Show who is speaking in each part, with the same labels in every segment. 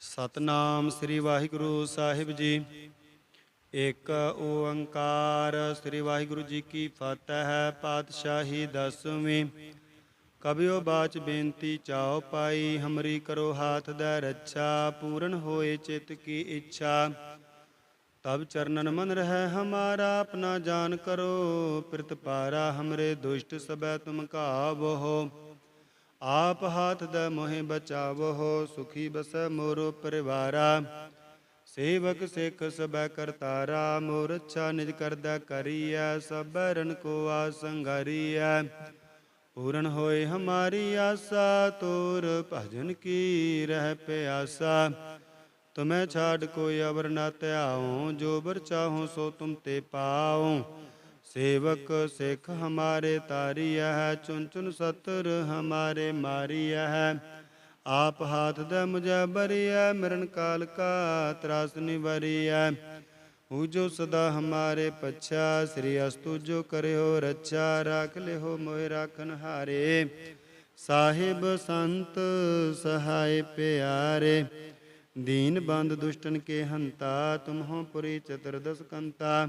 Speaker 1: ਸਤਨਾਮ ਸ੍ਰੀ ਵਾਹਿਗੁਰੂ ਸਾਹਿਬ ਜੀ। ਇੱਕ ਓੰਕਾਰ, ਸ੍ਰੀ ਵਾਹਿਗੁਰੂ ਜੀ ਕੀ ਫਤਿਹ, ਪਾਤਸ਼ਾਹੀ ਦਸਵੀਂ। ਕਬਿਓ ਬਾਚ ਬੇਨਤੀ ਚਾਓ ਪਾਈ, ਹਮਰੀ ਕਰੋ ਹਾਥ ਦਾ ਰੱਛਾ, ਪੂਰਨ ਹੋਏ ਚਿਤ ਕੀ ਇੱਛਾ। ਤਬ ਚਰਨਨ ਮਨ ਰਹਿ ਹਮਾਰਾ, ਆਪਣਾ ਜਾਨ ਕਰੋ ਪ੍ਰਿਤਪਾਰਾ ਹਮਰੇ ਦੁਸ਼ਟ ਸਬੈ ਤੁਮ ਕਾਵੋ ਆਪ ਹਾਥ ਦਾ ਮੋਹਿ ਬਚਾਵੋ ਸੁਖੀ ਬਸੈ ਮੋਰੋ ਪਰਿਵਾਰਾ। ਸੇਵਕ ਸਿੱਖ ਸਬੈ ਕਰਤਾਰਾ ਮੋਰ ਅੱਛਾ ਨਿਜ ਕਰਦਾ ਕਰੀਐ, ਸਭੈ ਰਣ ਕੋ ਆ ਆਸੰਗਾਰੀਐ ਪੂਰਨ ਹੋਏ ਹਮਾਰੀ ਆਸਾ, ਤੋਰ ਭਜਨ ਕੀ ਰਹਿ ਪਿਆਸਾ। ਤੁਮੈ ਛਾੜ ਕੋਈ ਅਵਰ ਨ ਧਿਆਉ, ਜੋ ਬਰ ਚਾਹੋ ਸੋ ਤੁਮ ਤੇ ਪਾਉ। ਸੇਵਕ ਸਿੱਖ ਹਮਾਰੇ ਤਾਰੀਆ ਹੈ ਚੁਨ ਚੁਨ ਸਤਰ ਹਮਾਰੇ ਮਾਰੀਆ ਹੈ ਆਪ ਹਾਥ ਦਾ ਮੁਝੈ ਬਰੀਐ, ਮਰਨ ਕਾਲ ਕਾ ਤਰਾਸ ਨਿਵਰੀਐ। ਹੂ ਜੋ ਸਦਾ ਹਮਾਰੇ ਪਛਾ, ਸ੍ਰੀ ਅਸਤੁ ਜੋ ਕਰਿਓ ਰੱਛਾ, ਰਾਖ ਲਿਓ ਮੋਇ ਰਾਖਨ ਹਾਰੇ। ਸਾਹਿਬ ਸੰਤ ਸਹਾਇ ਪਿਆਰੇ, ਦੀਨ ਬੰਦ ਦੁਸ਼ਟਨ ਕੇ ਹੰਤਾ, ਤੁਮਹੋ ਪੁਰੀ ਚਤੁਰਦਸ ਕੰਤਾ।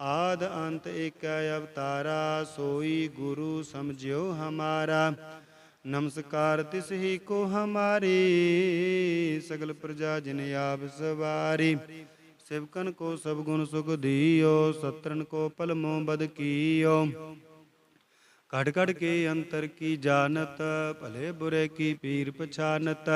Speaker 1: ਆਦ ਅੰਤ ਏਕੈ ਅਵਤਾਰਾ, ਸੋਈ ਗੁਰੂ ਸਮਝਿਓ ਹਮਾਰਾ। ਨਮਸਕਾਰ ਤਿਸ ਹੀ ਕੋ ਹਮਾਰੀ, ਸਗਲ ਪ੍ਰਜਾ ਜਿਨ ਆਪ ਸਵਾਰੀ। ਸਿਵਕਨ ਕੋ ਸਭ ਗੁਣ ਸੁਖ ਦੀਓ, ਸਤਰਨ ਕੋ ਪਲਮੋ ਬਦ ਕੀਓ। ਕੜ ਘਟ ਕੇ ਅੰਤਰ ਕੀ ਜਾਣਤ, ਭਲੇ ਬੁਰੇ ਕੀ ਪੀਰ ਪਛਾਨਤ।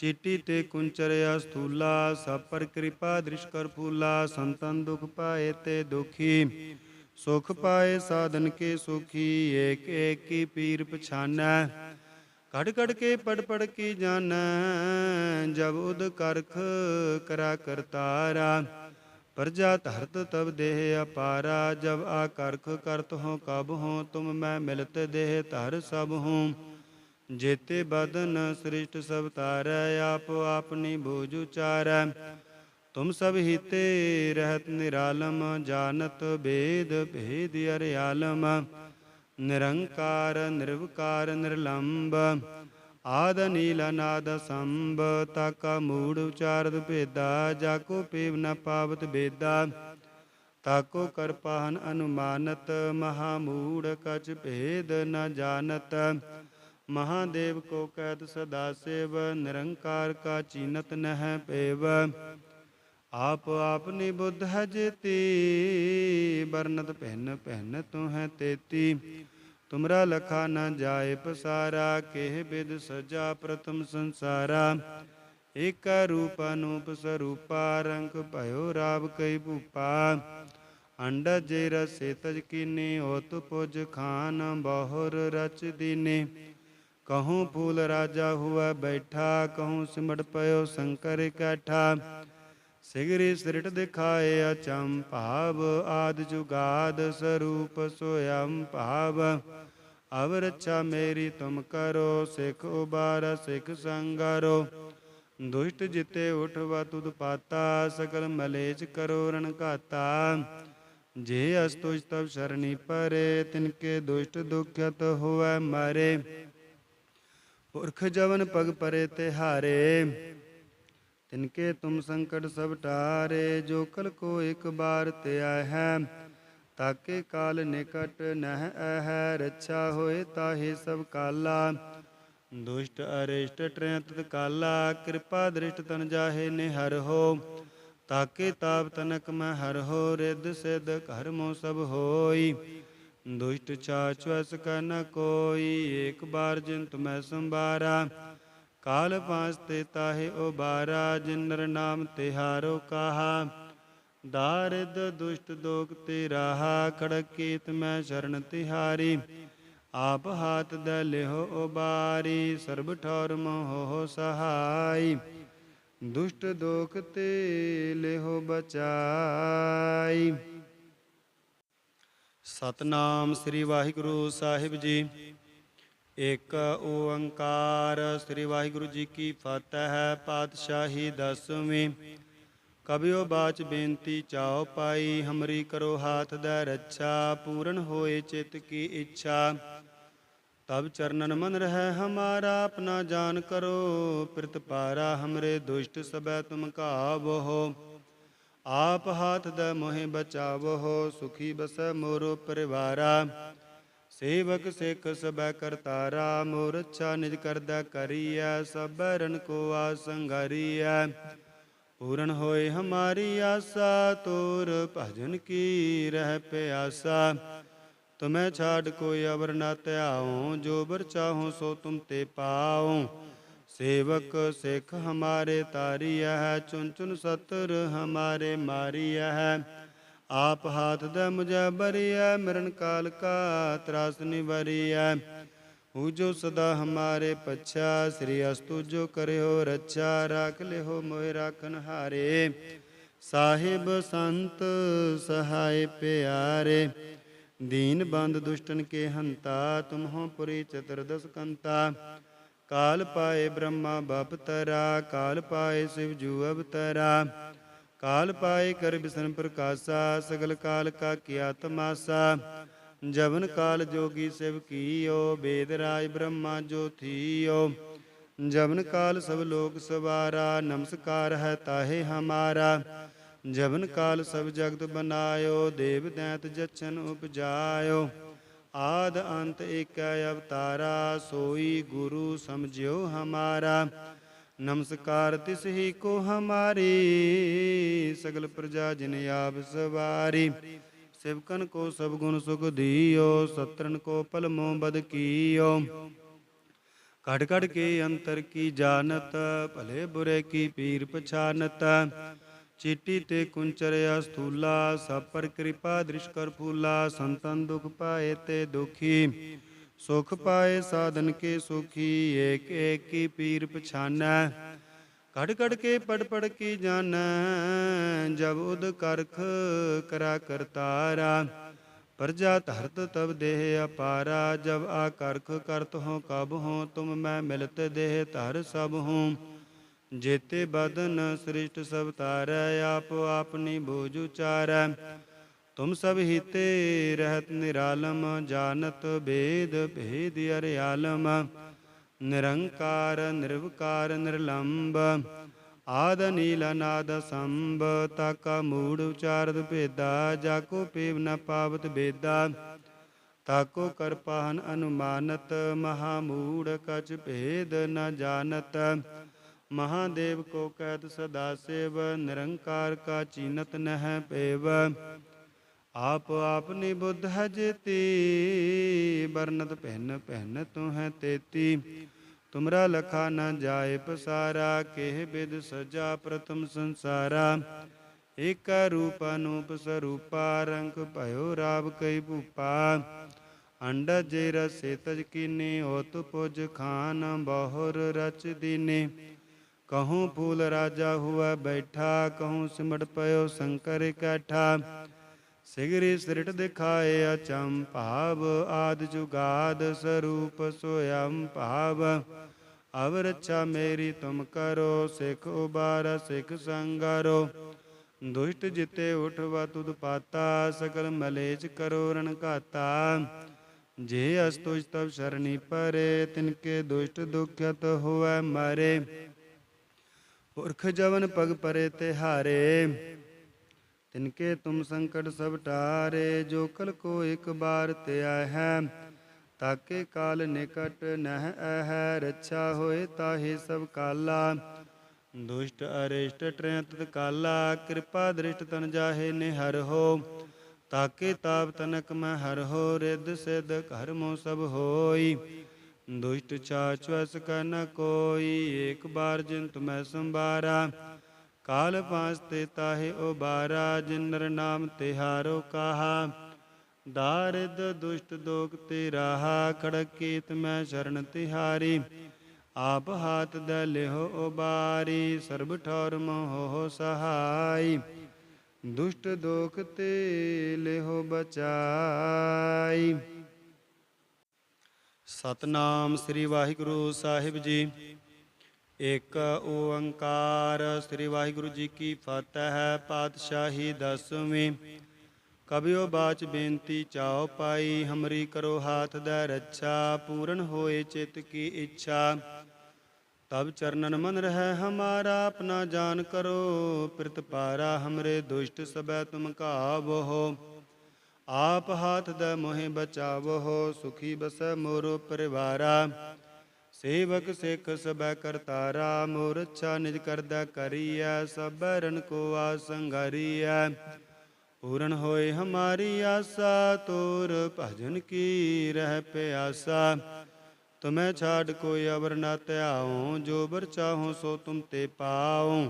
Speaker 1: ਚੀਟੀ ਤੇ ਕੁੰਚਰ ਅਸਥੂਲਾ ਸਭ ਪਰ ਕਿਰਪਾ ਦ੍ਰਿਸ਼ ਕਰ ਫੂਲਾ, ਸੰਤਨ ਦੁਖ ਪਾਏ ਤੇ ਦੁਖੀ। ਸੁਖ ਪਾਏ ਸਾਧਨ ਕੇ ਸੁਖੀ, ਏਕ ਏਕ ਕੀ ਪੀਰ ਪਛਾਨੈ। ਕੜ ਕੜ ਕੇ ਪੜ ਪੜ ਕੀ ਜਾਣੈ ਜਬ ਉਦ ਕਰਖ ਕਰਾ ਕਰਤਾਰਾ ਪ੍ਰਜਾ ਧਰਤ ਤਬ ਦੇਹ ਅਪਾਰਾ, ਜਬ ਆ ਕਰਖ ਕਰਤ ਹੋ ਕਬ ਹੋ ਤੁਮ ਮੈਂ ਮਿਲਤ ਦੇਹ ਧਰ ਸਭ ਹੂੰ ਜੇਤੇ ਬਦਨ ਸ੍ਰਿਸ਼ਟ ਸਭ ਤਾਰੈ ਆਪ ਆਪਨੀ ਬੂਝ ਉਚਾਰੈ। ਤੁਮ ਸਭ ਹੀਤੇ ਰਹਿਤ ਨਿਰਾਲਮ, ਜਾਣਤ ਬੇਦ ਭੇਦ ਅਰਿਆਲਮ। ਨਿਰੰਕਾਰ, ਨਿਰਵਕਾਰ, ਨਿਰਲੰਬ। ਆਦ ਨੀਲ ਨਾਦ ਸੰਭ, ਤਾਕਾ ਮੂੜ ਉਚਾਰਤ ਭੇਦਾ, ਜਾਕੋ ਪੇਵ ਨ ਪਾਵਤ ਬੇਦਾ। ਤਾਕੋ ਕਰਪਾਹਨ ਅਨੁਮਾਨਤ, ਮਹਾ ਮੂੜ ਕਛ ਭੇਦ ਨ ਜਾਣਤ। ਮਹਾਦੇਵ ਕੋ ਕੈਦ ਸਦਾ ਸੇਵ, ਨਿਰੰਕਾਰ ਕਾ ਚੀਨਤ ਨਹਿ ਪੇਵ। ਆਪ ਆਪਨੀ ਬੁੱਧ ਹੈ ਜੇਤੀ ਬਰਨਤ ਪਹਿਨ ਪਹਿਨ ਤੂੰ ਹੈ ਤੇਤੀ। ਤੁਮਰਾ ਲਖਾ ਨ ਜਾਏ ਪਸਾਰਾ, ਕਿਹ ਬਿਦ ਸਜਾ ਪ੍ਰਥਮ ਸੰਸਾਰਾ। ਏਕ ਰੂਪ ਅਨੂਪ ਸਰੂਪਾ, ਰੰਗ ਭਇਓ ਰਾਵ ਕਈ ਭੂਪਾ। ਅੰਡ ਜੇ ਰਸੇ ਤਜ ਕੀਨੇ ਹੋਤ ਪੁਜ ਖਾਨ ਬਹੁਰ ਰਚ ਦੀਨੇ। ਕਹੂੰ ਫੂਲ ਰਾਜਾ ਹੁਆ ਬੈਠਾ ਕਹੂੰ ਸਿਮਟ ਪਇਓ ਸ਼ੰਕਰ ਇਕੱਠਾ ਸਿਗਰੀ ਸਿਰਟ ਦਿਖਾਏ ਅਚੰ ਭਾਵ ਆਦ ਜੁਗਾਦ ਸਰੂਪ ਸੋਯੰ ਭਾਵ ਅਵ ਰੱਛਾ ਮੇਰੀ ਤੁਮ ਕਰੋ ਸਿਖ ਉਬਾਰ ਸਿਖ ਸੰਗਰੋ ਦੁਸ਼ਟ ਜਿਤੇ ਉਠਵਾ ਤੁਧ ਪਾਤਾ ਸਕਲ ਮਲੇਚ ਕਰੋ ਰਣ ਘਾਤਾ ਜੇ ਅਸਤੁਜ ਤਬ ਸ਼ਰਣੀ ਪਰੇ ਤਿਨਕੇ ਦੁਸ਼ਟ ਦੁਖਤ ਹੋਵੈ ਮਾਰੇ ਪੁਰਖ ਜਵਨ ਪਗ ਪਰੇ ਤਿਹਾਰੇ, ਤਿਨਕੇ ਤੁਮ ਸੰਕਟ ਸਭ ਟਾਰੇ, ਜੋ ਕਲ ਕੋ ਇੱਕ ਬਾਰ ਤੇ ਆਇ ਹੈ, ਤਾਕੇ ਕਾਲ ਨਿਕਟ ਨਹਿ ਅਹੈ, ਰੱਛਾ ਹੋਏ ਤਾਹੇ ਸਭ ਕਾਲਾ। ਦੁਸ਼ਟ ਅਰਿਸ਼ਟ ਟ੍ਰੈਤ ਕਾਲਾ, ਕਿਰਪਾ ਦ੍ਰਿਸ਼ਟ ਤਨ ਜਾਹੇ ਨਿਹਰ ਹੋ, ਤਾਕੇ ਤਾਪ ਤਨਕ ਮੈਂ ਹਰ ਹੋ, ਰਿੱਧ ਸਿਧ ਕਰਮੋ ਸਭ ਹੋਈ। ਦੁਸ਼ਟ ਚਾਚ ਵਸ ਨ ਕੋਈ, ਏਕ ਬਾਰ ਜਿਨ ਤੁਮੈ ਸੰਭਾਰਾ। ਕਾਲ ਪਾਸ ਤੇ ਤਾਹੇ ਉਬਾਰਾ ਜਿਨ ਨਰ ਨਾਮ ਤਿਹਾਰੋ ਕਾਹਾ। ਦਾਰਿਦ ਦੁਸ਼ਟ ਦੋਖ ਤੇ ਰਾਹਾ ਖੜਕ ਕੀਤ ਮੈਂ ਸ਼ਰਨ ਤਿਹਾਰੀ। ਆਪ ਹਾਥ ਦ ਲਿਹੋ ਉਬਾਰੀ, ਸਰਬ ਠੌਰ ਮੋਹ ਸਹਾਈ। ਦੁਸ਼ਟ ਦੋਖ ਤੇ ਲਿਹੋ ਬਚਾਈ। ਸਤਨਾਮ ਸ੍ਰੀ ਵਾਹਿਗੁਰੂ ਸਾਹਿਬ ਜੀ। ਇੱਕ ਓੰਕਾਰ, ਸ੍ਰੀ ਵਾਹਿਗੁਰੂ ਜੀ ਕੀ ਫਤਿਹ, ਪਾਤਸ਼ਾਹੀ ਦਸਵੀਂ। ਕਬਿਓ ਬਾਚ ਬੇਨਤੀ ਚਾਓ ਪਾਈ, ਹਮਰੀ ਕਰੋ ਹਾਥ ਦਾ ਰੱਛਾ, ਪੂਰਨ ਹੋਏ ਚਿਤ ਕੀ ਇੱਛਾ। ਤਬ ਚਰਨਨ ਮਨ ਰਹਿ ਹਮਾਰਾ, ਆਪਣਾ ਜਾਨ ਕਰੋ, ਪ੍ਰਿਤ ਪਾਰਾ ਹਮਰੇ ਦੁਸ਼ਟ ਸਬੈ ਤੁਮ ਕਾ ਬਹੋ ਆਪ ਹਾਥ ਦਾ ਮੋਹਿ ਬਚਾਵੋ ਸੁਖੀ ਬਸੈ ਮੋਰੋ ਪਰਿਵਾਰਾ। ਸੇਵਕ ਸਿੱਖ ਸਬੈ ਕਰਤਾਰਾ ਮੋਰ ਅੱਛਾ ਨਿਜ ਕਰਦਾ ਕਰੀਐ, ਸਬੈ ਰਨ ਕੋ ਆਸੰਗਰੀਐ ਪੂਰਨ ਹੋਏ ਹਮਾਰੀ ਆਸਾ, ਤੋਰ ਭਜਨ ਕੀ ਰਹਿ ਪਿਆਸਾ। ਤੁਮੈ ਛਾੜ ਕੋਈ ਅਵਰ ਨ ਧਿਆਉ, ਜੋ ਬਰ ਚਾਹੋ ਸੋ ਤੁਮ ਤੇ ਪਾਉ। ਸੇਵਕ ਸਿੱਖ ਹਮਾਰੇ ਤਾਰੀਆ ਹੈ ਚੁਨ ਚੁਨ ਸਤਰ ਹਮਾਰੇ ਮਾਰੀਆ ਹੈ। ਆਪ ਹਾਥ ਦਾ ਮੁਝੈ ਬਰੀਐ, ਮਰਨ ਕਾਲ ਕਾ ਤਰਾਸ ਨਿਵਰੀਐ। ਹੂ ਜੋ ਸਦਾ ਹਮਾਰੇ ਪਛਾ, ਸ੍ਰੀ ਅਸਤੁ ਜੋ ਕਰਿਓ ਰੱਛਾ, ਰਾਖ ਲਿਓ ਮੋਹਿ ਰਾਖਨ ਹਾਰੇ। ਸਾਹਿਬ ਸੰਤ ਸਹਾਇ ਪਿਆਰੇ, ਦੀਨ ਬੰਦ ਦੁਸ਼ਟਨ ਕੇ ਹੰਤਾ, ਤੁਮਹੋ ਪੁਰੀ ਚਤੁਰਦਸ ਕੰਤਾ। ਕਾਲ ਪਾਏ ਬ੍ਰਹਮਾ ਬਪ ਤਰਾ, ਕਾਲ ਪਾਏ ਸਿਵ ਜੂ ਅਵਤਰਾ। ਕਾਲ ਪਾਏ ਕਰ ਬਿਸਨ ਪ੍ਰਕਾਸ਼ਾ, ਸਗਲ ਕਾਲ ਕਾ ਕੀਆ ਤਮਾਸਾ। ਜਵਨ ਕਾਲ ਜੋਗੀ ਸਿਵ ਕੀਓ, ਬੇਦ ਰਾਜ ਬ੍ਰਹਮਾ ਜੋ ਥੀਓ। ਜਵਨ ਕਾਲ ਸਭ ਲੋਕ ਸਵਾਰਾ, ਨਮਸਕਾਰ ਹੈ ਤਾਹੇ ਹਮਾਰਾ। ਜਵਨ ਕਾਲ ਸਭ ਜਗਤ ਬਨਾਇਓ, ਦੇਵ ਦੈਤ ਜਛਨ ਉਪਜਾਇਓ। ਆਦ ਅੰਤ ਏਕੈ ਅਵਤਾਰਾ, ਸੋਈ ਗੁਰੂ ਸਮਝਿਓ ਹਮਾਰਾ। ਨਮਸਕਾਰ ਤਿਸ ਹੀ ਕੋ ਹਮਾਰੀ, ਸਗਲ ਪ੍ਰਜਾ ਜਿਨ ਆਪ ਸਵਾਰੀ। ਸਿਵਕਨ ਕੋ ਸਭ ਗੁਣ ਸੁਖ ਦੀਓ ਸਤਰਨ ਕੋ ਪਲਮੋ ਬਦ ਕੀਓ। ਕੜ ਕੜ ਕੇ ਅੰਤਰ ਕੀ ਜਾਣਤ, ਭਲੇ ਬੁਰੇ ਕੀ ਪੀਰ ਪਛਾਨਤ। ਚੀਟੀ ਤੇ ਕੁੰਚਰ ਅਸਥੂਲਾ ਸਭ ਪਰ ਕਿਰਪਾ ਦ੍ਰਿਸ਼ ਕਰ ਫੂਲਾ, ਸੰਤਨ ਦੁਖ ਪਾਏ ਤੇ ਦੁਖੀ। ਸੁਖ ਪਾਏ ਸਾਧਨ ਕੇ ਸੁਖੀ, ਏਕ ਏਕ ਕੀ ਪੀਰ ਪਛਾਨੈ। ਕੜ ਕੜ ਕੇ ਪੜ ਪੜ ਕੀ ਜਾਣੈ ਜਬ ਉਦ ਕਰਖ ਕਰਾ ਕਰਤਾਰਾ ਪ੍ਰਜਾ ਧਰਤ ਤਬ ਦੇਹ ਅਪਾਰਾ, ਜਬ ਆ ਕਰਖ ਕਰਤ ਹੋ ਕਬ ਹੋ ਤੁਮ ਮੈਂ ਮਿਲਤ ਦੇਹ ਧਰ ਸਭ ਹੂੰ ਜੇਤੇ ਬਦਨ ਸ੍ਰਿਸ਼ਟ ਸਭ ਤਾਰੈ ਆਪ ਆਪਨੀ ਬੋਝ ਉਚਾਰੈ। ਤੁਮ ਸਭ ਹੀਤੇ ਰਹਿਤ ਨਿਰਾਲਮ, ਜਾਣਤ ਭੇਦ ਭੇਦ ਅਰਿਆਲਮ ਨਿਰੰਕਾਰ, ਨਿਰਵਕਾਰ, ਨਿਰਲੰਬ। ਆਦ ਨੀਲ ਨਾਦ ਸੰਭ, ਤਾਕਾ ਮੂੜ ਉਚਾਰਤ ਭੇਦਾ, ਜਾਕੋ ਪੇਵ ਨ ਪਾਵਤ ਬੇਦਾ। ਤਾਕੋ ਕਰਪਾਨ ਅਨੁਮਾਨਤ, ਮਹਾ ਮੂੜ ਕਛ ਭੇਦ ਨ ਜਾਣਤ। ਮਹਾਦੇਵ ਕੋ ਕਹਿਤ ਸਦਾ ਸੇਵ, ਨਿਰੰਕਾਰ ਕਾ ਚੀਨਤ ਨਹਿ ਪੇਵ। ਆਪ ਆਪਨੀ ਬੁੱਧ ਹੈ ਜੇਤੀ ਬਰਨਤ ਪਹਿਨ ਪਹਿਨ ਤੂੰ ਹੈ ਤੇਤੀ। ਤੁਮਰਾ ਲਖਾ ਨ ਜਾਏ ਪਸਾਰਾ, ਕਿਹ ਬਿਦ ਸਜਾ ਪ੍ਰਥਮ ਸੰਸਾਰਾ। ਏਕ ਰੂਪ ਅਨੂਪ ਸਰੂਪਾ, ਰੰਗ ਭਇਓ ਰਾਵ ਕਈ ਭੂਪਾ। ਅੰਡ ਜੇ ਰਸੇ ਤਜ ਕੀਨੇ ਹੋਤ ਪੁਜ ਖਾਨ ਬਹੁਰ ਰਚ ਦੀਨੇ। ਕਹੂੰ ਫੂਲ ਰਾਜਾ ਹੁਆ ਬੈਠਾ ਕਹੂੰ ਸਿਮਟ ਪਇਓ ਸ਼ੰਕਰ ਇਕੱਠਾ ਸਿਗਰੀ ਸ੍ਰਿਟ ਦਿਖਾਏ ਅਚੰ ਭਾਵ ਆਦ ਜੁਗਾਦ ਸਰੂਪ ਸੋਯੰ ਭਾਵ ਅਵ ਰੱਛਾ ਮੇਰੀ ਤੁਮ ਕਰੋ ਸਿਖ ਉਬਾਰ ਸਿਖ ਸੰਗਰੋ ਦੁਸ਼ਟ ਜਿਤੇ ਉਠਵਾ ਤੁਧ ਪਾਤਾ ਸਕਲ ਮਲੇਚ ਕਰੋ ਰਣ ਘਾਤਾ ਜੇ ਅਸਤੁਜ ਤਬ ਸ਼ਰਣੀ ਪਰੇ ਤਿਨਕੇ ਦੁਸ਼ਟ ਦੁਖਿਤ ਹੋਵੈ ਮਰੇ ਪੁਰਖ ਜਵਨ ਪਗ ਪਰੇ ਤੇ ਹਾਰੇ ਤਿਨਕੇ ਤੁਮ ਸੰਕਟ ਸਭ ਟਾਰੇ, ਜੋ ਕਲ ਕੋ ਇੱਕ ਬਾਰ ਤੇ ਹੈ, ਤਾਕੇ ਕਾਲ ਨਿਕਟ ਨਹਿ ਅਹੈ, ਰੱਛਾ ਹੋਏ ਤਾਹੇ ਸਭ ਕਾਲਾ। ਦੁਸ਼ਟ ਅਰਿਸ਼ਟ ਟ੍ਰੈ ਕਾਲਾ, ਕਿਰਪਾ ਦ੍ਰਿਸ਼ਟ ਤਨ ਜਾਹੇ ਨਿਹਰ ਹੋ, ਤਾਕੇ ਤਾਪ ਤਨਕ ਮੈਂ ਹਰ ਹੋ, ਰਿੱਧ ਸਿਧ ਘਰ ਮੋ ਸਭ ਹੋਈ। ਦੁਸ਼ਟ ਚਾਚ ਵਸ ਕਨ ਕੋਈ, ਏਕ ਬਾਰ ਜਿਨ ਤੁਮੈ ਸੰਬਾਰਾ ਕਾਲ ਪਾਸ ਤੇ ਤਾਹੇ ਉਬਾਰਾ ਜਿਨ ਨਰ ਨਾਮ ਤਿਹਾਰੋ ਕਾਹਾ। ਦਾਰਿਦ ਦੁਸ਼ਟ ਦੋਖ ਤੇ ਰਾਹਾ ਖੜਕ ਮੈਂ ਸ਼ਰਨ ਤਿਹਾਰੀ ਆਪ ਹਾਥ ਦੇ ਲਿਹੋ ਉਬਾਰੀ, ਸਰਬ ਠੌਰ ਮੋਹ ਸਹਾਈ। ਦੁਸ਼ਟ ਦੋਖ ਤੇ ਲਿਹੋ ਬਚਾਈ। ਸਤਨਾਮ ਸ੍ਰੀ ਵਾਹਿਗੁਰੂ ਸਾਹਿਬ ਜੀ। ਇੱਕ ਓੰਕਾਰ, ਸ੍ਰੀ ਵਾਹਿਗੁਰੂ ਜੀ ਕੀ ਫਤਿਹ ਹੈ ਪਾਤਸ਼ਾਹੀ ਦਸਵੀਂ। ਕਬਿਓ ਬਾਚ ਬੇਨਤੀ ਚਾਓ ਪਾਈ, ਹਮਰੀ ਕਰੋ ਹਾਥ ਦਾ ਰੱਛਾ, ਪੂਰਨ ਹੋਏ ਚਿਤ ਕੀ ਇੱਛਾ। ਤਬ ਚਰਨਨ ਮਨ ਰਹਿ ਹਮਾਰਾ, ਆਪਣਾ ਜਾਨ ਕਰੋ, ਪ੍ਰਿਤ ਪਾਰਾ ਹਮਰੇ ਦੁਸ਼ਟ ਸਬੈ ਤੁਮ ਕਾਵੋ ਆਪ ਹਾਥ ਦਾ ਮੋਹਿ ਬਚਾਵੋ ਸੁਖੀ ਬਸੈ ਮੋਰੋ ਪਰਿਵਾਰਾ। ਸੇਵਕ ਸਿੱਖ ਸਬੈ ਕਰਤਾਰਾ ਮੋਰ ਅੱਛਾ ਨਿਜ ਕਰਦਾ ਕਰੀਐ ਸਭੈ ਰਨ ਕੋ ਆਸੰਗਾਰੀਐ ਪੂਰਨ ਹੋਏ ਹਮਾਰੀ ਆਸਾ, ਤੋਰ ਭਜਨ ਕੀ ਰਹਿ ਪਿਆਸਾ। ਤੁਮੈ ਛਾੜ ਕੋਈ ਅਵਰ ਨਾ ਧਿਆਉ, ਜੋ ਬਰ ਚਾਹੋ ਸੋ ਤੁਮ ਤੇ ਪਾਉ।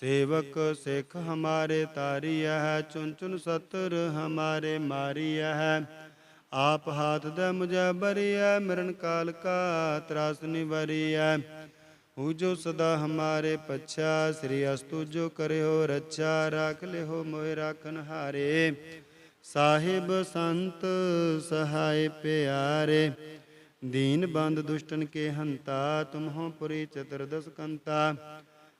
Speaker 1: ਸੇਵਕ ਸਿੱਖ ਹਮਾਰੇ ਤਾਰੀਆ ਹੈ ਚੁਨ ਚੁਨ ਸਤਰ ਹਮਾਰੇ ਮਾਰੀਆ ਹੈ ਆਪ ਹਾਥ ਦੇ ਮੁਝੈ ਬਰੀਐ, ਮਰਨ ਕਾਲ ਕਾ ਤਰਾਸ ਨਿਵਰੀਐ। ਹੂ ਜੋ ਸਦਾ ਹਮਾਰੇ ਪਛਾ, ਸ੍ਰੀ ਅਸਤੁ ਜੋ ਕਰਿਓ ਰੱਛਾ, ਰਾਖ ਲਿਓ ਮੋਹਿ ਰਾਖਨ ਹਾਰੇ। ਸਾਹਿਬ ਸੰਤ ਸਹਾਇ ਪਿਆਰੇ, ਦੀਨ ਬੰਦ ਦੁਸ਼ਟਨ ਕੇ ਹੰਤਾ, ਤੁਮਹੋ ਪੁਰੀ ਚਤੁਰਦਸ ਕੰਤਾ।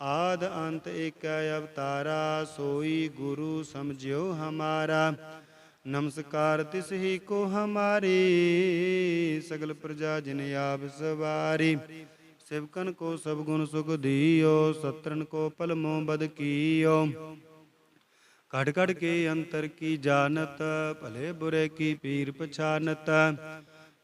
Speaker 1: ਆਦ ਅੰਤ ਏਕੈ ਅਵਤਾਰਾ, ਸੋਈ ਗੁਰੂ ਸਮਝਿਓ ਹਮਾਰਾ। ਨਮਸਕਾਰ ਤਿਸ ਹੀ ਕੋ ਹਮਾਰੀ, ਸਗਲ ਪ੍ਰਜਾ ਜਿਨ ਆਪ ਸਵਾਰੀ। ਸਿਵਕਨ ਕੋ ਸਭ ਗੁਣ ਸੁਖ ਦੀਓ ਸਤਰਨ ਕੋ ਪਲਮੋ ਬਦ ਕੀਓ। ਕੜ ਘੜ ਕੇ ਅੰਤਰ ਕੀ ਜਾਣਤ, ਭਲੇ ਬੁਰੇ ਕੀ ਪੀਰ ਪਛਾਨਤ।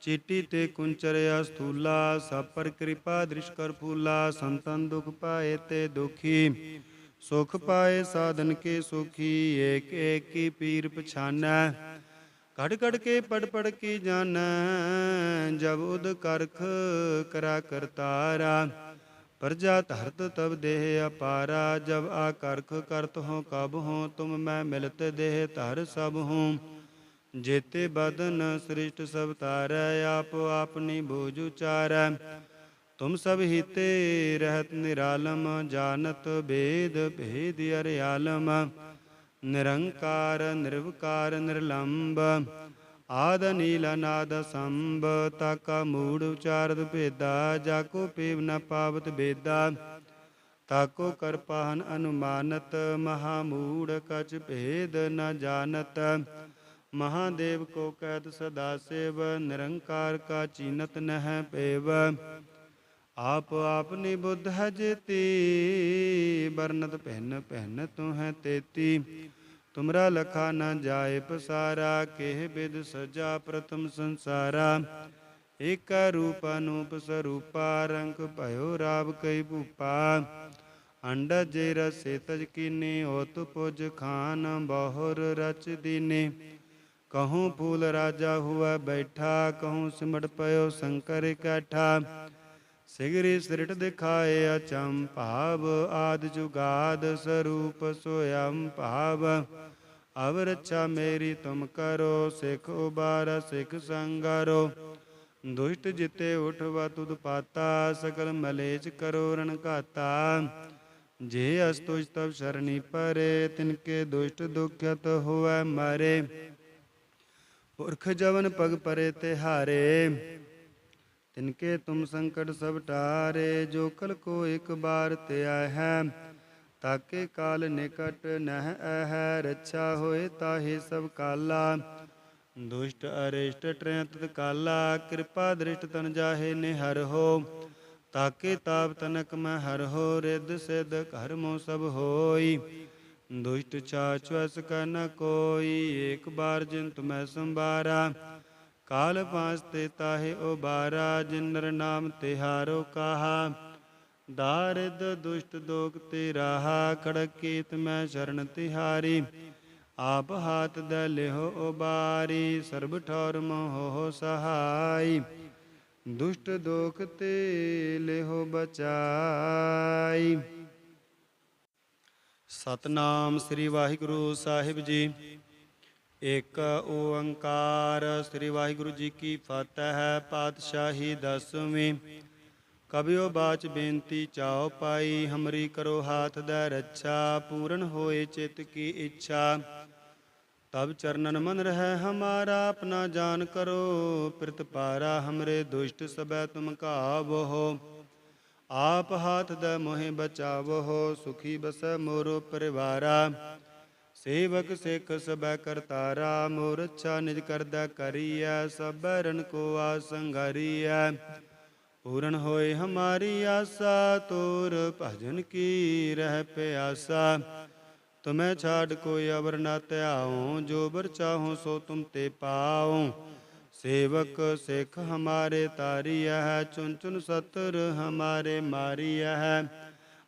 Speaker 1: ਚੀਟੀ ਤੇ ਕੁੰਚਰਿਆ ਸਥੂਲਾ ਸਭ ਪਰ ਕਿਰਪਾ ਦ੍ਰਿਸ਼ ਕਰ ਫੂਲਾ, ਸੰਤਨ ਦੁਖ ਪਾਏ ਤੇ ਦੁਖੀ। ਸੁਖ ਪਾਏ ਸਾਧਨ ਕੇ ਸੁਖੀ, ਏਕ ਏਕ ਕੀ ਪੀਰ ਪਛਾਨੈ। ਕੜ ਕੜ ਕੇ ਪੜ ਪੜ ਕੀ ਜਾਣੈ ਜਬ ਉਦ ਕਰਖ ਕਰਾ ਕਰਤਾਰਾ ਪ੍ਰਜਾ ਧਰਤ ਤਬ ਦੇਹ ਅਪਾਰਾ, ਜਬ ਆ ਕਰਖ ਕਰਤ ਹੋ ਕਬ ਹੋ ਤੁਮ ਮੈਂ ਮਿਲਤ ਦੇਹ ਧਰ ਸਭ ਹੂੰ ਜੇਤੇ ਬਦਨ ਸ੍ਰਿਸ਼ਟ ਸਭ ਤਾਰੈ ਆਪ ਆਪਨੀ ਬੋਝ ਉਚਾਰੈ। ਤੁਮ ਸਭ ਹੀਤੇ ਰਹਿਤ ਨਿਰਾਲਮ, ਜਾਣਤ ਭੇਦ ਭੇਦ ਅਰਿਆਲਮ ਨਿਰੰਕਾਰ, ਨਿਰਵਕਾਰ, ਨਿਰਲੰਬ, ਆਦ ਨੀਲ ਨਾਦ ਸੰਭ, ਤਾਕਾ ਮੂੜ ਉਚਾਰਤ ਭੇਦਾ, ਜਾਕੋ ਪੀਵ ਨ ਪਾਵਤ ਬੇਦਾ। ਤਾਕੋ ਕਰਪਾਨ ਅਨੁਮਾਨਤ, ਮਹਾ ਮੂੜ ਕਛ ਭੇਦ ਨ ਜਾਣਤ। ਮਹਾਦੇਵ ਕੋ ਕਹਿਤ ਸਦਾ ਸੇਵ, ਨਿਰੰਕਾਰ ਕਾ ਚੀਨਤ ਨਹਿ ਪੇਵ। ਆਪ ਆਪਨੀ ਬੁੱਧ ਹੈ ਜੇਤੀ ਬਰਨਤ ਪਹਿਨ ਪਹਿਨ ਤੂੰ ਹੈ ਤੇਤੀ। ਤੁਮਰਾ ਲਖਾ ਨ ਜਾਏ ਪਸਾਰਾ, ਕਿਹ ਬਿਦ ਸਜਾ ਪ੍ਰਥਮ ਸੰਸਾਰਾ। ਏਕ ਰੂਪ ਅਨੂਪ ਸਰੂਪਾ, ਰੰਗ ਭਇਓ ਰਾਵ ਕਈ ਭੂਪਾ। ਅੰਡ ਜੇ ਰਸੇ ਤਜ ਕੀਨੇ ਹੋਤ ਪੁਜ ਖਾਨ ਬਹੁਰ ਰਚ ਦੀਨੇ। ਕਹੂੰ ਫੂਲ ਰਾਜਾ ਹੁਆ ਬੈਠਾ ਕਹੂੰ ਸਿਮਟ ਪਇਓ ਸ਼ੰਕਰ ਇਕੱਠਾ ਸਿਗਰੀ ਸ੍ਰਿਟ ਦਿਖਾਏ ਅਚੰ ਭਾਵ ਆਦ ਜੁਗਾਦ ਸਰੂਪ ਸੋਯੰ ਭਾਵ ਅਵ ਰੱਛਾ ਮੇਰੀ ਤੁਮ ਕਰੋ ਸਿਖ ਉਬਾਰ ਸਿਖ ਸੰਗਰੋ ਦੁਸ਼ਟ ਜਿਤੇ ਉਠਵਾ ਤੁਧ ਪਾਤਾ ਸਕਲ ਮਲੇਚ ਕਰੋ ਰਣ ਘਾਤਾ ਜੇ ਅਸਤੁਜ ਤਬ ਸ਼ਰਣੀ ਪਰੇ ਤਿਨਕੇ ਦੁਸ਼ਟ ਦੁਖਿਤ ਹੋਵੈ ਮਰੇ ਪੁਰਖ ਜਵਨ ਪਗ ਪਰੇ ਤੇ ਤਿਨਕੇ ਤੁਮ ਸੰਕਟ ਸਭ ਟਾਰੇ, ਜੋ ਕਲ ਕੋ ਇੱਕ ਬਾਰ ਤੇ ਆਇ ਹੈ, ਤਾਕੇ ਕਾਲ ਨਿਕਟ ਨਹਿ ਅਹੈ, ਰੱਛਾ ਹੋਏ ਤਾਹੇ ਸਭ ਕਾਲਾ। ਦੁਸ਼ਟ ਅਰਿਸ਼ਟ ਟ੍ਰੈਤ ਕਾਲਾ, ਕਿਰਪਾ ਦ੍ਰਿਸ਼ਟ ਤਨ ਜਾਹੇ ਨਿਹਰ ਹੋ, ਤਾਕੇ ਤਾਪ ਤਨਕ ਮੈਂ ਹਰ ਹੋ, ਰਿੱਧ ਸਿਧ ਘਰ ਮੋ ਸਭ ਹੋਈ। ਦੁਸ਼ਟ ਚਾਚ ਵਸ ਕਨ ਕੋਈ, ਏਕ ਬਾਰ ਜਿਨ ਤੁਮੈ ਸੰਭਾਰਾ। ਕਾਲ ਪਾਸ ਤੇ ਤਾਹੇ ਉਬਾਰਾ, ਜਿਨ ਨਰ ਨਾਮ ਤਿਹਾਰੋ ਕਹਾ। ਦਾਰਿਦ ਦੁਸ਼ਟ ਦੋਖ ਤੇ ਰਾਹਾ, ਖੜਕ ਮੈਂ ਸ਼ਰਨ ਤਿਹਾਰੀ। ਆਪ ਹਾਥ ਦੇ ਲਿਹੋ ਉਬਾਰੀ, ਸਰਬ ਠੌਰ ਮੋਹ ਸਹਾਈ। ਦੁਸ਼ਟ ਦੋਖ ਤੇ ਲਿਹੋ ਬਚਾਈ। ਸਤਨਾਮ ਸ੍ਰੀ ਵਾਹਿਗੁਰੂ ਸਾਹਿਬ ਜੀ। ਇੱਕ ਓੰਕਾਰ, ਸ੍ਰੀ ਵਾਹਿਗੁਰੂ ਜੀ ਕੀ ਫਤਿਹ ਹੈ ਪਾਤਸ਼ਾਹੀ ਦਸਵੀਂ। ਕਬਿਓ ਬਾਚ ਬੇਨਤੀ ਚਾਓ ਪਾਈ, ਹਮਰੀ ਕਰੋ ਹਾਥ ਦਾ ਰੱਛਾ, ਪੂਰਨ ਹੋਏ ਚਿਤ ਕੀ ਇੱਛਾ। ਤਬ ਚਰਨਨ ਮਨ ਰਹਿ ਹਮਾਰਾ, ਆਪਣਾ ਜਾਨ ਕਰੋ, ਪ੍ਰਿਤ ਪਾਰਾ ਹਮਰੇ ਦੁਸ਼ਟ ਸਬੈ ਤੁਮ ਕਾਵੋ ਆਪ ਹਾਥ ਦਾ ਮੋਹਿ ਬਚਾਵੋ ਸੁਖੀ ਬਸੈ ਮੋਰੋ ਪਰਿਵਾਰਾ। ਸੇਵਕ ਸਿੱਖ ਸਬੈ ਕਰਤਾਰਾ ਮੋਰ ਅੱਛਾ ਨਿਜ ਕਰਦਾ ਕਰੀਐ, ਸਬੈ ਰਣ ਕੋ ਆਸੰਗਾਰੀਐ ਪੂਰਨ ਹੋਏ ਹਮਾਰੀ ਆਸਾ, ਤੋਰ ਭਜਨ ਕੀ ਰਹਿ ਪਿਆਸਾ। ਤੁਮੈ ਛਾੜ ਕੋਈ ਅਵਰ ਨਾ ਧਿਆਉ, ਜੋ ਬਰ ਚਾਹੋ ਸੋ ਤੁਮ ਤੇ ਪਾਉ। ਸੇਵਕ ਸਿੱਖ ਹਮਾਰੇ ਤਾਰੀਆ ਹੈ ਚੁਨ ਚੁਨ ਸਤਰ ਹਮਾਰੇ ਮਾਰੀਆ ਹੈ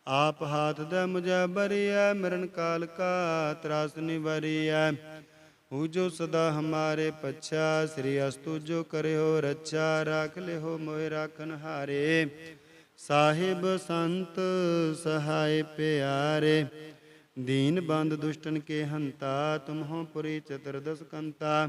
Speaker 1: ਆਪ ਹਾਥ ਦੇ ਮੁਝੈ ਬਰੀਐ, ਮਰਨ ਕਾਲ ਕਾ ਤਰਾਸ ਨਿਵਰੀਐ। ਹੂ ਜੋ ਸਦਾ ਹਮਾਰੇ ਪਛਾ ਸ੍ਰੀ ਅਸਤੁ ਜੋ ਕਰਿਓ ਰੱਛਾ, ਰਾਖ ਲਿਓ ਮੋਹਿ ਰਾਖਨ ਹਾਰੇ। ਸਾਹਿਬ ਸੰਤ ਸਹਾਇ ਪਿਆਰੇ, ਦੀਨ ਬੰਦ ਦੁਸ਼ਟਨ ਕੇ ਹੰਤਾ, ਤੁਮਹੋ ਪੁਰੀ ਚਤੁਰਦਸ ਕੰਤਾ।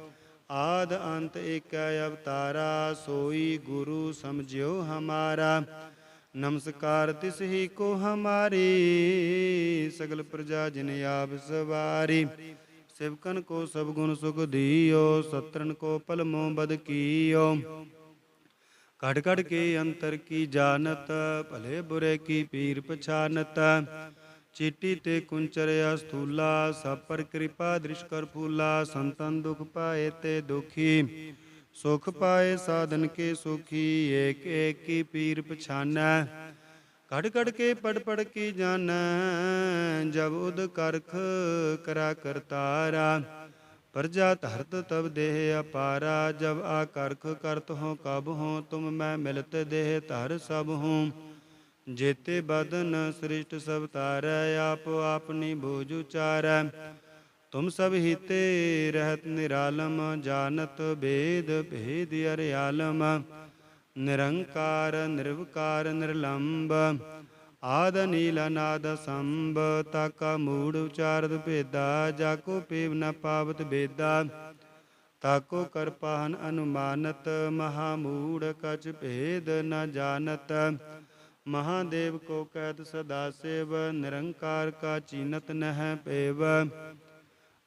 Speaker 1: ਆਦ ਅੰਤ ਏਕੈ ਅਵਤਾਰਾ, ਸੋਈ ਗੁਰੂ ਸਮਝਿਓ ਹਮਾਰਾ। ਨਮਸਕਾਰ ਤਿਸ ਹੀ ਕੋ ਹਮਾਰੀ, ਸਗਲ ਪ੍ਰਜਾ ਜਿਨ ਆਪ ਸਵਾਰੀ। ਸਿਵਕਨ ਕੋ ਸਭ ਗੁਣ ਸੁਖ ਦੀਓ ਸਤਰਨ ਕੋ ਪਲਮੋ ਬਦ ਕੀਓ। ਕੜ ਕੜ ਕੇ ਅੰਤਰ ਕੀ ਜਾਣਤ, ਭਲੇ ਬੁਰੇ ਕੀ ਪੀਰ ਪਛਾਨਤ। ਚੀਟੀ ਤੇ ਕੁੰਚਰਿਆ ਸਥੂਲਾ ਸਭ ਪਰ ਕਿਰਪਾ ਦ੍ਰਿਸ਼ ਕਰ ਫੂਲਾ, ਸੰਤਨ ਦੁਖ ਪਾਏ ਤੇ ਦੁਖੀ। ਸੁਖ ਪਾਏ ਸਾਧਨ ਕੇ ਸੁਖੀ, ਏਕ ਏਕ ਕੀ ਪੀਰ ਪਛਾਨੈ। ਕੜ ਕੜ ਕੇ ਪੜ ਪੜ ਕੀ ਜਾਣੈ ਜਬ ਉਦ ਕਰਖ ਕਰਾ ਕਰਤਾਰਾ ਪ੍ਰਜਾ ਧਰਤ ਤਬ ਦੇਹ ਅਪਾਰਾ, ਜਬ ਆ ਕਰਖ ਕਰਤ ਹੋ ਕਬ ਹੋ ਤੁਮ ਮੈਂ ਮਿਲਤ ਦੇਹ ਧਰ ਸਭ ਹੂੰ ਜੇਤੇ ਬਦਨ ਸ੍ਰਿਸ਼ਟ ਸਭ ਤਾਰੈ ਆਪ ਆਪਨੀ ਬੋਝ ਉਚਾਰੈ। ਤੁਮ ਸਭ ਹੀਤੇ ਰਹਿਤ ਨਿਰਾਲਮ, ਜਾਣਤ ਬੇਦ ਭੇਦ ਅਰਿਆਲਮ ਨਿਰੰਕਾਰ, ਨਿਰਵਕਾਰ, ਨਿਰਲੰਬ, ਆਦ ਨੀਲ ਅਨਾਦ ਸੰਭ, ਤਾਕਾ ਮੂੜ ਉਚਾਰਤ ਭੇਦਾ, ਜਾਕੋ ਪੇਵ ਨ ਪਾਵਤ ਬੇਦਾ। ਤਾਕੋ ਕਰਪਾਨ ਅਨੁਮਾਨਤ, ਮਹਾ ਮੂੜ ਕਛ ਭੇਦ ਨ ਜਾਣਤ। ਮਹਾਦੇਵ ਕੋ ਕਹਿਤ ਸਦਾ ਸੇਵ, ਨਿਰੰਕਾਰ ਕਾ ਚੀਨਤ ਨਹਿ ਪੇਵ।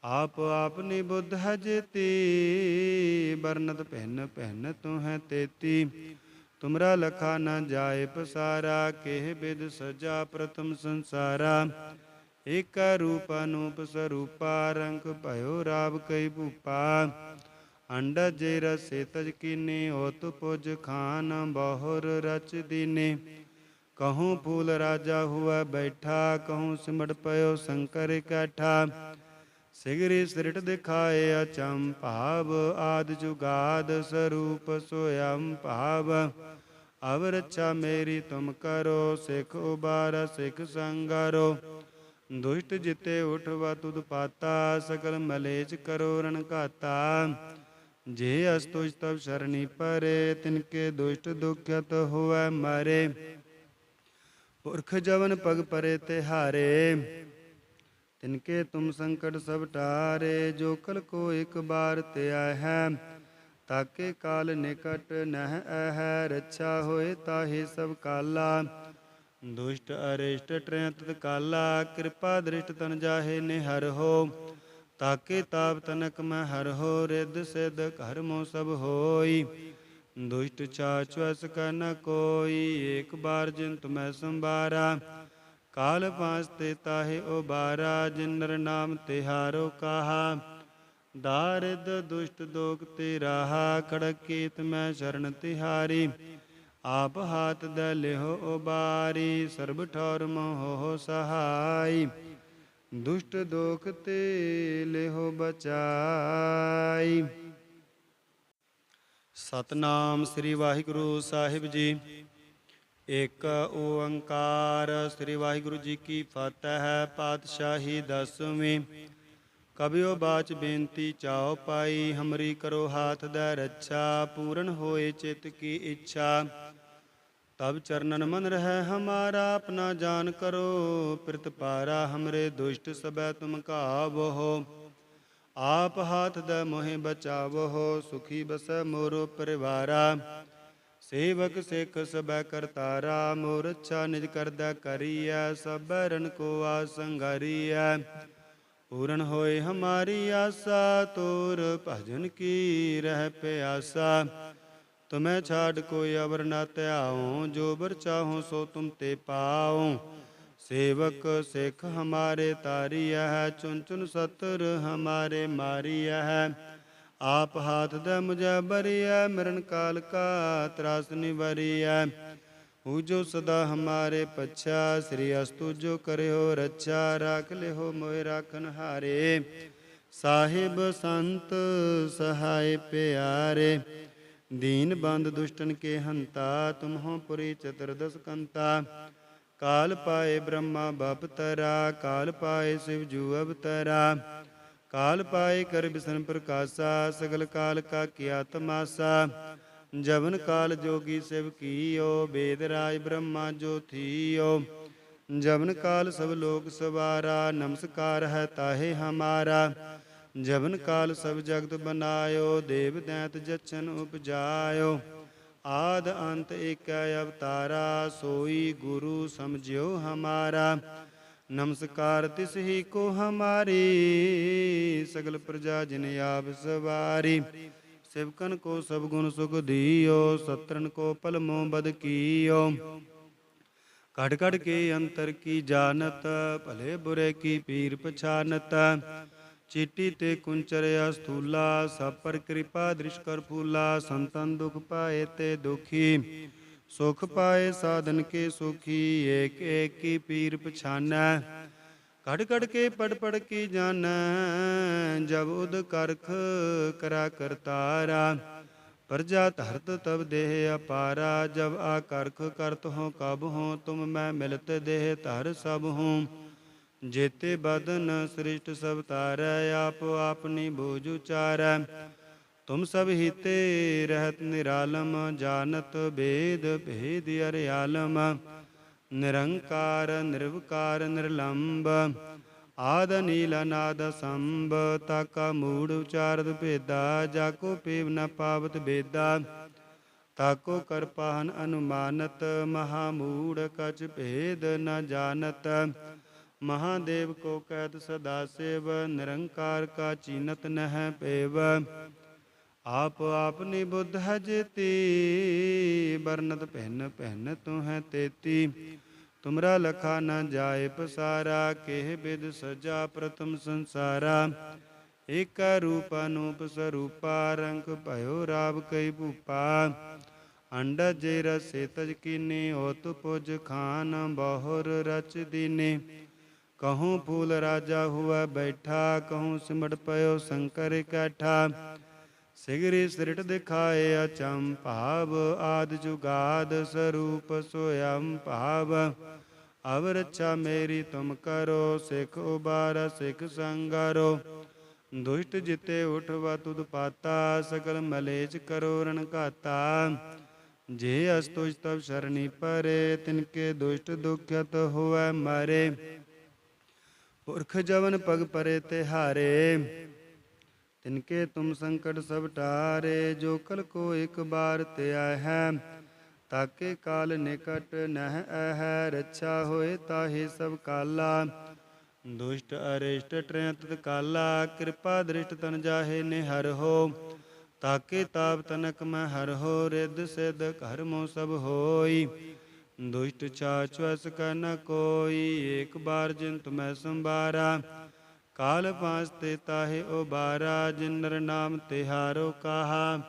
Speaker 1: ਆਪ ਆਪਨੀ ਬੁੱਧ ਹੈ ਜੇਤੀ ਬਰਨਤ ਪਹਿਨ ਪਹਿਨ ਤੂੰ ਹੈ ਤੇਤੀ। ਤੁਮਰਾ ਲਖਾ ਨ ਜਾਏ ਪਸਾਰਾ, ਕਿਹ ਬਿਦ ਸਜਾ ਪ੍ਰਥਮ ਸੰਸਾਰਾ। ਏਕ ਰੂਪ ਅਨੂਪ ਸਰੂਪਾ, ਰੰਗ ਭਇਓ ਰਾਵ ਕਈ ਭੂਪਾ। ਅੰਡ ਜੇ ਰਸੇ ਤਜ ਕੀਨੇ ਹੋਤ ਪੁਜ ਖਾਨ ਬਹੁਰ ਰਚ ਦੀਨੇ। ਕਹੂੰ ਫੂਲ ਰਾਜਾ ਹੁਆ ਬੈਠਾ ਕਹੂੰ ਸਿਮਟ ਪਇਓ ਸ਼ੰਕਰ ਇਕੱਠਾ ਸਿਗਰੀ ਸਿਰਟ ਦਿਖਾਏ ਅਚੰ ਭਾਵ ਆਦ ਜੁਗਾਦ ਸਰੂਪ ਸੋਯੰ ਭਾਵ ਅਵ ਰੱਛਾ ਮੇਰੀ ਤੁਮ ਕਰੋ ਸਿਖ ਉਬਾਰ ਸਿਖ ਸੰਗਰੋ ਦੁਸ਼ਟ ਜਿਤੇ ਉਠਵਾ ਤੁਧ ਪਾਤਾ ਸਕਲ ਮਲੇਚ ਕਰੋ ਰਣ ਘਾਤਾ ਜੇ ਅਸਤੁਜ ਤਵ ਸ਼ਰਣੀ ਪਰੇ ਤਿਨਕੇ ਦੁਸ਼ਟ ਦੁਖਤ ਹੋਵੈ ਮਰੇ ਪੁਰਖ ਜਵਨ ਪਗ ਪਰੇ ਤੇ ਹਾਰੇ ਤਿਨਕੇ ਤੁਮ ਸੰਕਟ ਸਭ ਟਾਰੇ, ਜੋ ਕਲ ਕੋ ਇੱਕ ਬਾਰ ਤੇ ਹੈ, ਤਾਕੇ ਕਾਲ ਨਿਕਟ ਨਹਿ ਅਹੈ, ਰੱਛਾ ਹੋਏ ਤਾਹੇ ਸਭ ਕਾਲਾ। ਦੁਸ਼ਟ ਅਰਿਸ਼ਟ ਟ੍ਰੈਤ ਕਾਲਾ, ਕਿਰਪਾ ਦ੍ਰਿਸ਼ਟ ਤਨ ਜਾਹੇ ਨਿਹਰ ਹੋ, ਤਾਕੇ ਤਾਪ ਤਨਕ ਮੈਂ ਹਰ ਹੋ, ਰਿੱਧ ਸਿਧ ਘਰ ਮੋ ਸਭ ਹੋਈ। ਦੁਸ਼ਟ ਚਾਚਵਸ ਕ ਨ ਕੋਈ, ਏਕ ਬਾਰ ਜਿਨ ਤੁਮੈ ਸੰਬਾਰਾ ਕਾਲ ਪਾਸ ਤੇ ਤਾਹੇ ਉਬਾਰਾ ਜਿਨ ਨਰ ਨਾਮ ਤਿਹਾਰੋ ਕਾਹਾ। ਦਾਰਿਦ ਦੁਸ਼ਟ ਦੋਖ ਤੇ ਰਾਹਾ, ਖੜਕ ਮੈਂ ਸ਼ਰਨ ਤਿਹਾਰੀ। ਆਪ ਹਾਥ ਦ ਲਿਹੋ ਉਬਾਰੀ, ਸਰਬ ਠੌਰ ਮੋਹ ਸਹਾਈ। ਦੁਸ਼ਟ ਦੋਖ ਤੇ ਲਿਹੋ ਬਚਾਈ। ਸਤਨਾਮ ਸ੍ਰੀ ਵਾਹਿਗੁਰੂ ਸਾਹਿਬ ਜੀ। ਇੱਕ ਓੰਕਾਰ, ਸ੍ਰੀ ਵਾਹਿਗੁਰੂ ਜੀ ਕੀ ਫਤਿਹ, ਪਾਤਸ਼ਾਹੀ ਦਸਵੀਂ। ਕਬਿਓ ਬਾਚ ਬੇਨਤੀ ਚਾਓ ਪਾਈ, ਹਮਰੀ ਕਰੋ ਹਾਥ ਦਾ ਰੱਛਾ, ਪੂਰਨ ਹੋਏ ਚਿਤ ਕੀ ਇੱਛਾ। ਤਬ ਚਰਨਨ ਮਨ ਰਹਿ ਹਮਾਰਾ, ਆਪਣਾ ਜਾਨ ਕਰੋ, ਪ੍ਰਿਤ ਪਾਰਾ ਹਮਰੇ ਦੁਸ਼ਟ ਸਬੈ ਤੁਮ ਕਾਵੋ ਆਪ ਹਾਥ ਦਾ ਮੋਹਿ ਬਚਾਵੋ ਸੁਖੀ ਬਸੈ ਮੋਰੋ ਪਰਿਵਾਰਾ। ਸੇਵਕ ਸਿੱਖ ਸਬੈ ਕਰਤਾਰਾ ਮੋਰ ਅੱਛਾ ਨਿਜ ਕਰਦਾ ਕਰੀਐ ਸਬੈ ਰਣ ਕੋ ਆ ਆਸੰਗਾਰੀਐ ਪੂਰਨ ਹੋਏ ਹਮਾਰੀ ਆਸਾ, ਤੋਰ ਭਜਨ ਕੀ ਰਹਿ ਪਿਆਸਾ। ਤੁਮੈ ਛਾੜ ਕੋਈ ਅਵਰ ਨਾ ਧਿਆਉ, ਜੋ ਬਰ ਚਾਹੋ ਸੋ ਤੁਮ ਤੇ ਪਾਉ। ਸੇਵਕ ਸਿੱਖ ਹਮਾਰੇ ਤਾਰੀਆ ਹੈ ਚੁਨ ਚੁਨ ਸਤਰ ਹਮਾਰੇ ਮਾਰੀਆ ਹੈ ਆਪ ਹਾਥ ਦੇ ਮੁਝੇ ਬਰੀਐ, ਮਰਨ ਕਾਲ ਕਾ ਤਰਾਸ ਨਿਵਰੀਐ। ਹੂ ਜੋ ਸਦਾ ਹਮਾਰੇ ਪਛਾ, ਸ੍ਰੀ ਅਸਤੁ ਜੋ ਕਰਿਓ ਰੱਛਾ, ਰਾਖ ਲਿਓ ਮੋਇ ਰਾਖਨ ਹਾਰੇ। ਸਾਹਿਬ ਸੰਤ ਸਹਾਇ ਪਿਆਰੇ, ਦੀਨ ਬੰਦ ਦੁਸ਼ਟਨ ਕੇ ਹੰਤਾ, ਤੁਮਹੋ ਪੁਰੀ ਚਤੁਰਦਸ ਕੰਤਾ। ਕਾਲ ਪਾਏ ਬ੍ਰਹਮਾ ਬਪਤਰਾ ਕਾਲ ਪਾਏ ਸਿਵ ਜੂ ਅਵਤਰਾ। ਕਾਲ ਪਾਏ ਕਰ ਬਿਸਨ ਪ੍ਰਕਾਸ਼ਾ, ਸਗਲ ਕਾਲ ਕਾ ਕੀਆ ਤਮਾਸਾ। ਜਵਨ ਕਾਲ ਜੋਗੀ ਸਿਵ ਕੀਓ, ਬੇਦ ਰਾਜ ਬ੍ਰਹਮਾ ਜੋ ਥੀਓ। ਜਵਨ ਕਾਲ ਸਭ ਲੋਕ ਸਵਾਰਾ, ਨਮਸਕਾਰ ਹੈ ਤਾਹੇ ਹਮਾਰਾ। ਜਵਨ ਕਾਲ ਸਭ ਜਗਤ ਬਨਾਇਓ, ਦੇਵ ਦੈਂਤ ਜਛਨ ਉਪਜਾਇਓ। ਆਦ ਅੰਤ ਏਕੈ ਅਵਤਾਰਾ, ਸੋਈ ਗੁਰੂ ਸਮਝਿਓ ਹਮਾਰਾ। ਨਮਸਕਾਰ ਤਿਸ ਹੀ ਕੋ ਹਮਾਰੀ, ਸਗਲ ਪ੍ਰਜਾ ਜਿਨ ਆਪ ਸਵਾਰੀ। ਸਿਵਕਨ ਕੋ ਸਭ ਗੁਣ ਸੁਖ ਦੀਓ ਸਤਰਨ ਕੋ ਪਲਮੋ ਬਦ ਕੀਓ। ਕੜ ਕੜ ਕੇ ਅੰਤਰ ਕੀ ਜਾਣਤ, ਭਲੇ ਬੁਰੇ ਕੀ ਪੀਰ ਪਛਾਨਤ। ਚੀਟੀ ਤੇ ਕੁੰਚਰ ਅਸਥੂਲਾ ਸਭ ਪਰ ਕਿਰਪਾ ਦ੍ਰਿਸ਼ ਕਰ ਫੂਲਾ, ਸੰਤਨ ਦੁਖ ਪਾਏ ਤੇ ਦੁਖੀ। ਸੁਖ ਪਾਏ ਸਾਧਨ ਕੇ ਸੁਖੀ, ਏਕ ਏਕ ਕੀ ਪੀਰ ਪਛਾਨੈ। ਕੜ ਕੜ ਕੇ ਪੜ ਪੜ ਕੀ ਜਾਣੈ ਜਬ ਉਦ ਕਰਖ ਕਰਾ ਕਰਤਾਰਾ ਪ੍ਰਜਾ ਧਰਤ ਤਬ ਦੇਹ ਅਪਾਰਾ, ਜਬ ਆ ਕਰਖ ਕਰਤ ਹੋ ਕਬ ਹੋ, ਤੁਮ ਮੈਂ ਮਿਲਤ ਦੇਹ ਧਰ ਸਭ ਹੂੰ। ਜੇਤੇ ਬਦਨ ਸ੍ਰਿਸ਼ਟ ਸਭ ਤਾਰੈ ਆਪ ਆਪਨੀ ਬੋਝ ਉਚਾਰੈ। ਤੁਮ ਸਭ ਹੀਤੇ ਰਹਿਤ ਨਿਰਾਲਮ, ਜਾਣਤ ਭੇਦ ਭੇਦ ਅਰਿਆਲਮ ਨਿਰੰਕਾਰ, ਨਿਰਵਕਾਰ, ਨਿਰਲੰਬ, ਆਦ ਨੀਲ ਨਾਦ ਸੰਭ ਤਾਕਾ ਮੂੜ ਉਚਾਰਤ ਭੇਦਾ ਜਾਕੋ ਪੇਵ ਨ ਪਾਵਤ ਬੇਦਾ। ਤਾਕੋ ਕਰਪਾਨ ਅਨੁਮਾਨਤ, ਮਹਾ ਮੂੜ ਕਛ ਭੇਦ ਨ ਜਾਣਤ। ਮਹਾਦੇਵ ਕੋ ਕਹਿਤ ਸਦਾ ਸੇਵ, ਨਿਰੰਕਾਰ ਕਾ ਚੀਨਤ ਨਹਿ ਪੇਵ। ਆਪ ਆਪਨੀ ਬੁੱਧ ਹੈ ਜੇਤੀ ਬਰਨਤ ਪਹਿਨ ਪਹਿਨ ਤੂੰ ਹੈ ਤੇਤੀ। ਤੁਮਰਾ ਲਖਾ ਨ ਜਾਏ ਪਸਾਰਾ, ਕਿਹ ਬਿਦ ਸਜਾ ਪ੍ਰਥਮ ਸੰਸਾਰਾ। ਏਕ ਰੂਪ ਅਨੂਪ ਸਰੂਪਾ ਰੰਗ ਭਇਓ ਰਾਵ ਕਈ ਭੂਪਾ। ਅੰਡ ਜੇ ਰਸੇ ਤਜ ਕੀਨੇ ਹੋਤ ਪੁਜ ਖਾਨ ਬਹੁਰ ਰਚ ਦੀਨੇ। ਕਹੂੰ ਫੂਲ ਰਾਜਾ ਹੁਆ ਬੈਠਾ ਕਹੂੰ ਸਿਮਟ ਪਇਓ ਸ਼ੰਕਰ ਇਕੱਠਾ ਸਿਗਰੀ ਸ੍ਰਿਟ ਦਿਖਾਏ ਅਚੰ ਭਾਵ ਆਦ ਜੁਗਾਦ ਸਰੂਪ ਸੋਯੰ ਭਾਵ ਅਵ ਰੱਛਾ ਮੇਰੀ ਤੁਮ ਕਰੋ ਸਿਖ ਉਬਾਰ ਸਿਖ ਸੰਗਰੋ ਦੁਸ਼ਟ ਜਿਤੇ ਉਠਵਾ ਤੁਧ ਪਾਤਾ ਸਕਲ ਮਲੇਚ ਕਰੋ ਰਣ ਘਾਤਾ ਜੇ ਅਸਤੁਜ ਤਬ ਸ਼ਰਣੀ ਪਰੇ ਤਿਨਕੇ ਦੁਸ਼ਟ ਦੁਖਤ ਹੋਵੈ ਮਾਰੇ ਪੁਰਖ ਜਵਨ ਪਗ ਪਰੇ ਤੇ ਤਿਨਕੇ ਤੁਮ ਸੰਕਟ ਸਭ ਟਾਰੇ, ਜੋ ਕਲ ਕੋ ਇੱਕ ਬਾਰ ਤੇ ਆਇ ਹੈ, ਤਾਕੇ ਕਾਲ ਨਿਕਟ ਨਹਿ ਅਹੈ, ਰੱਛਾ ਹੋਏ ਤਾਹੇ ਸਭ ਕਾਲਾ। ਦੁਸ਼ਟ ਅਰਿਸ਼ਟ ਟ੍ਰੈਤ ਕਾਲਾ, ਕਿਰਪਾ ਦ੍ਰਿਸ਼ਟ ਤਨ ਜਾਹੇ ਨਿਹਰ ਹਰ ਹੋ, ਤਾਕੇ ਤਾਪ ਤਨਕ ਮੈਂ ਹਰ ਹੋ, ਰਿੱਧ ਸਿਧ ਘਰ ਸਭ ਹੋਈ। ਦੁਸ਼ਟ ਚਾਚ ਵਸ ਨ ਕੋਈ, ਏਕ ਬਾਰ ਜਿਨ ਤੁਮੈ ਸੰਭਾਰਾ। ਕਾਲ ਪਾਸ ਤੇ ਤਾਹੇ ਉਬਾਰਾ ਜਿਨ ਨਰ ਨਾਮ ਤਿਹਾਰੋ ਕਾਹਾ।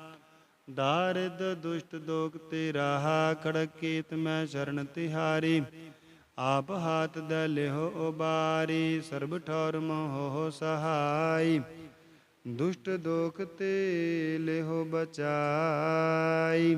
Speaker 1: ਦਾਰਿਦ ਦੁਸ਼ਟ ਦੋਖ ਤੇ ਰਾਹਾ ਖੜਕ ਮੈਂ ਸ਼ਰਨ ਤਿਹਾਰੀ। ਆਪ ਹਾਥ ਦ ਲਿਹੋ ਉਬਾਰੀ, ਸਰਬ ਠੌਰ ਮੋਹ ਸਹਾਈ। ਦੁਸ਼ਟ ਦੋਖ ਤੇ ਲਿਹੋ ਬਚਾਈ।